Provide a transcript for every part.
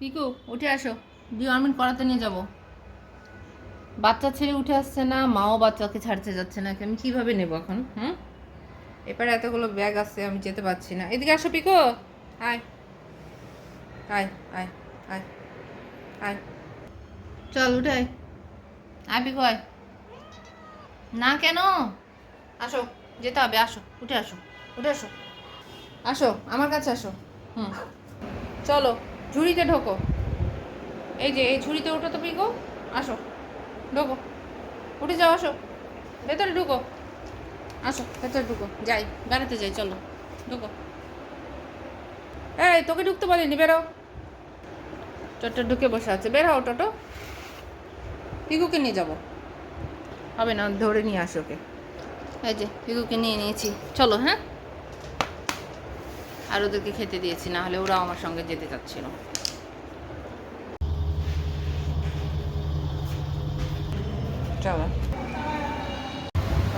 পিকু, উঠে আসো। ডিওয়ার্মিন করাতে নিয়ে যাব। বাচ্চা ছেড়ে উঠে আসছে না, মাও বাচ্চাকে ছাড়তে যাচ্ছে না। আমি কীভাবে নেব এখন, হুম? এবারে এতগুলো ব্যাগ আছে, আমি যেতে পারছি না। এদিকে আসো পিকু। আয়। আয় আয় আয় আয়। চল, উঠে আয়। আয় পিকু, আয়। না কেন? আসো, যেতে হবে, আসো, উঠে আসো উঠে আসো। আসো, আমার কাছে আসো। হুম। চলো। ঝুড়িতে ঢোকো। এই যে, এই ঝুড়িতে ওঠো তো পিকো। আসো, ঢোকো। উঠে যাও, আসো। ভেতরে ঢুকো। আসো, ভেতরে ঢুকো। যাই বেড়াতে যাই, চলো, ঢুকো। এই, তোকে ঢুকতে বলিনি, বেরো টোটো ঢুকে বসে আছে। বের হও, টোটো। পিকুকে নিয়ে যাব। হবে না, ধরে নিয়ে আসো ওকে। এই যে, পিকুকে নিয়ে নিয়েছি। চলো হ্যাঁ? আর ওদেরকে খেতে দিয়েছি না হলে ওরাও আমার সঙ্গে যেতে চাচ্ছিল। চলো।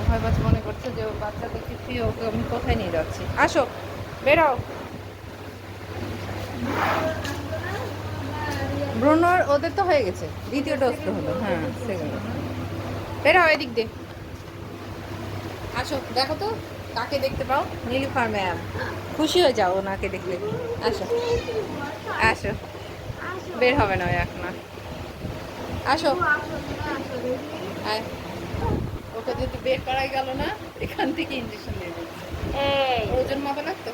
ভয় পাচ্ছ মনে করছে যে ওর বাচ্চা দেখেছি ওকে আমি কোথায় নিয়ে যাচ্ছি। আসো বেরাও ব্রুনোর ওদের তো হয়ে গেছে। দ্বিতীয় ডোজ তো হলো হ্যাঁ সেকেন্ড বেরাও এদিক দিয়ে। আসো দেখো তো। কাকে দেখতে পাও? নীলুফার ম্যাম। খুশি হয়ে যাও ওনাকে দেখলে। আসো। আসো। বের হবে না ওই এখন আর। আসো। আয়। ওকে যদি বের করাই গেল না এখান থেকে ইঞ্জেকশন দিয়ে দিচ্ছে ওজন মাপা লাগতো?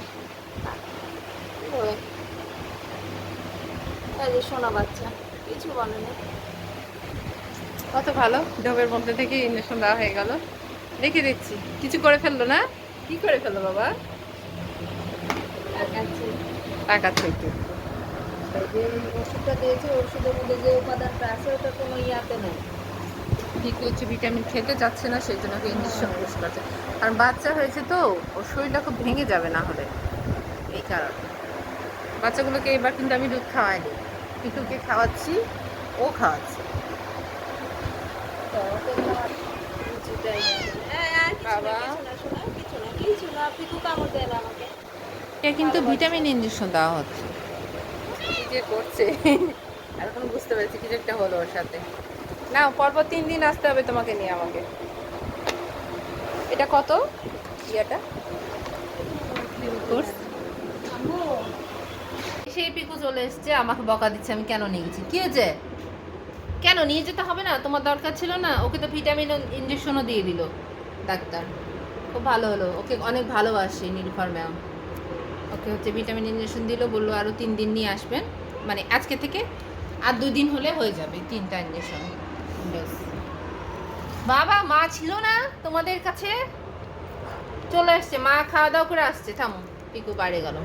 বাচ্চা কিছু বলে না। কত ভালো ডোবের মধ্যে থেকে ইঞ্জেকশন দেওয়া হয়ে গেল। রেখে দিচ্ছি। কিছু করে ফেলল না? কি করে ফেলল বাবা? তাকাচ্ছে। একটু। যে ওষুধটা দিয়েছে ওষুধের মধ্যে যে উপাদানটা আছে ওটা কোনো ইয়াতে নেই। ঠিক হচ্ছে ভিটামিন খেতে চাচ্ছে না সেই জন্য ইঞ্জেকশন ইউজ করছে কারণ বাচ্চা হয়েছে তো ওর শরীরটা খুব ভেঙে যাবে না হলে। এই কারণে। বাচ্চাগুলোকে এবার কিন্তু আমি দুধ খাওয়াইনি। পিকুকে খাওয়াচ্ছি ও খাওয়াচ্ছে। বাবা। কিছু না, শোনা, কিছু না, কিছু না, পিকু কামড় দেয় না আমাকে। এ কিন্তু ভিটামিন ইঞ্জেকশন দেওয়া হচ্ছে। কি যে করছে। এখন বুঝতে পেরেছি কিছু একটা হলো ওর সাথে। না পরপর তিন দিন আসতে হবে তোমাকে নিয়ে আমাকে। এটা কত? ইয়েটা? কোর্স সেই পিকু চলে এসছে আমাকে বকা দিচ্ছে আমি কেন নিয়ে গেছি? কি হয়েছে? কেন? নিয়ে যেতে হবে না তোমার দরকার ছিল না। ওকে তো ভিটামিন ইঞ্জেকশনও দিয়ে দিল ডাক্তার। খুব ভালো হলো। ওকে অনেক ভালোবাসে নীলফার ম্যাম। ওকে হচ্ছে ভিটামিন ইঞ্জেকশন দিল বলল আরও তিন দিন নিয়ে আসবেন। মানে আজকে থেকে আর দুই দিন হলে হয়ে যাবে তিনটা ইঞ্জেকশন। বেশ বাবা মা ছিল না তোমাদের কাছে? চলে আসছে। মা খাওয়া দাওয়া করে আসছে। থামো পিকু বাইরে গেল।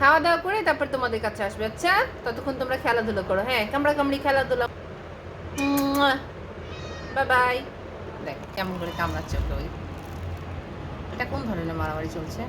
খাওয়া দাওয়া করে তারপর তোমাদের কাছে আসবে। আচ্ছা ততক্ষণ তোমরা খেলাধুলো করো। হ্যাঁ কামড়া কামড়ি খেলাধুলা। Bye bye. দেখ কেমন করে কামড়াচ্ছে ওকে ওই। এটা কোন ধরনের মারামারি চলছে?